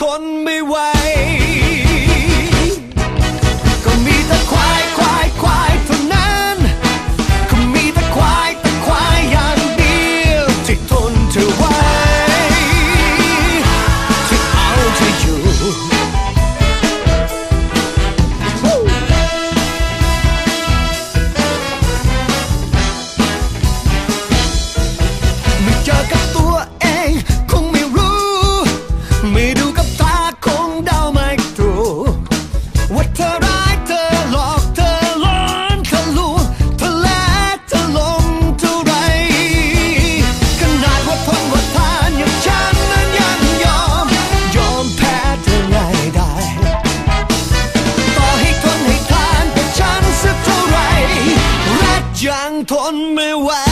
ทนไม่ไหว ก็มีแต่ควายควายควายเท่านั้น ก็มีแต่ควายแต่ควายอย่างเดียวที่ทนเธอไว้ที่เอาเธออยู่เมื่เจอกับตัว tone me why